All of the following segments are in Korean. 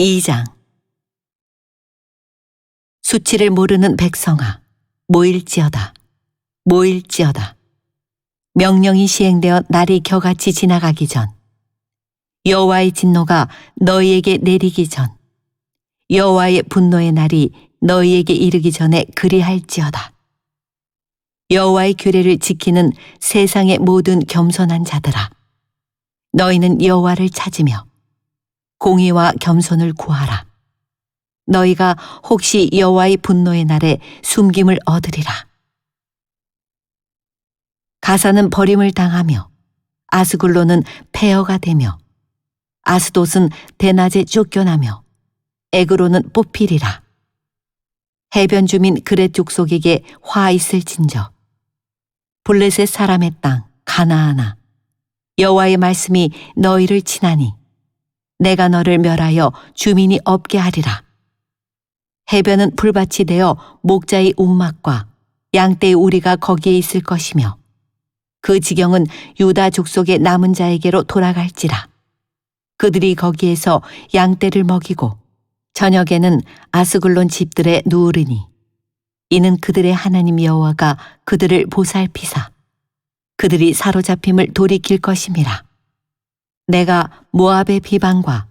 2장. 수치를 모르는 백성아 모일지어다 모일지어다. 명령이 시행되어 날이 겨같이 지나가기 전 여호와의 진노가 너희에게 내리기 전 여호와의 분노의 날이 너희에게 이르기 전에 그리할지어다. 여호와의 규례를 지키는 세상의 모든 겸손한 자들아 너희는 여호와를 찾으며 공의와 겸손을 구하라. 너희가 혹시 여호와의 분노의 날에 숨김을 얻으리라. 가사는 버림을 당하며 아스굴로는 폐허가 되며 아스돗은 대낮에 쫓겨나며 에그로는 뽑히리라. 해변 주민 그렛 족속에게 화 있을진저. 블레셋 사람의 땅 가나아나 여호와의 말씀이 너희를 치나니 내가 너를 멸하여 주민이 없게 하리라. 해변은 풀밭이 되어 목자의 움막과 양떼의 우리가 거기에 있을 것이며 그 지경은 유다 족속의 남은 자에게로 돌아갈지라. 그들이 거기에서 양떼를 먹이고 저녁에는 아스글론 집들에 누우르니 이는 그들의 하나님 여호와가 그들을 보살피사 그들이 사로잡힘을 돌이킬 것임이라. 내가 모압의 비방과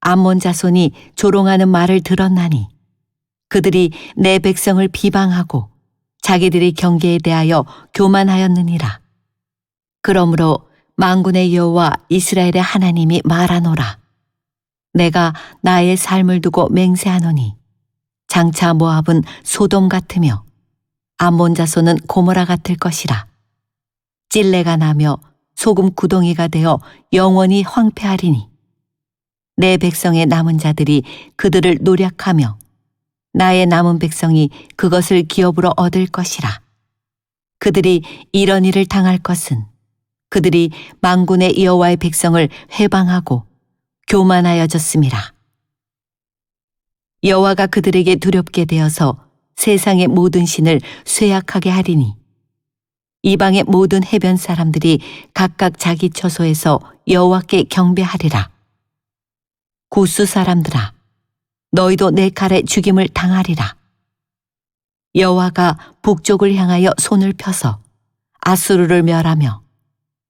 암몬 자손이 조롱하는 말을 들었나니 그들이 내 백성을 비방하고 자기들의 경계에 대하여 교만하였느니라. 그러므로 만군의 여호와 이스라엘의 하나님이 말하노라. 내가 나의 삶을 두고 맹세하노니 장차 모압은 소돔 같으며 암몬 자손은 고모라 같을 것이라. 찔레가 나며 소금 구덩이가 되어 영원히 황폐하리니 내 백성의 남은 자들이 그들을 노력하며 나의 남은 백성이 그것을 기업으로 얻을 것이라. 그들이 이런 일을 당할 것은 그들이 망군의 여호와의 백성을 회방하고 교만하여졌음이라. 여호와가 그들에게 두렵게 되어서 세상의 모든 신을 쇠약하게 하리니 이방의 모든 해변 사람들이 각각 자기 처소에서 여호와께 경배하리라. 구스 사람들아, 너희도 내 칼에 죽임을 당하리라. 여호와가 북쪽을 향하여 손을 펴서 아수르를 멸하며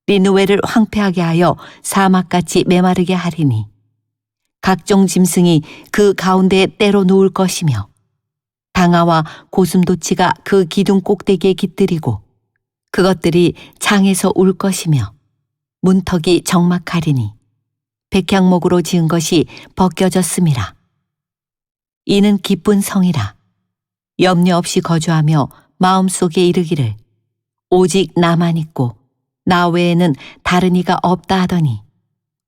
리누웨를 황폐하게 하여 사막같이 메마르게 하리니 각종 짐승이 그 가운데에 때로 누울 것이며 당아와 고슴도치가 그 기둥 꼭대기에 깃들이고 그것들이 장에서 울 것이며 문턱이 적막하리니 백향목으로 지은 것이 벗겨졌음이라. 이는 기쁜 성이라. 염려 없이 거주하며 마음속에 이르기를 오직 나만 있고 나 외에는 다른 이가 없다 하더니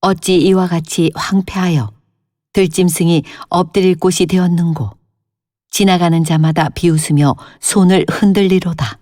어찌 이와 같이 황폐하여 들짐승이 엎드릴 곳이 되었는고 지나가는 자마다 비웃으며 손을 흔들리로다.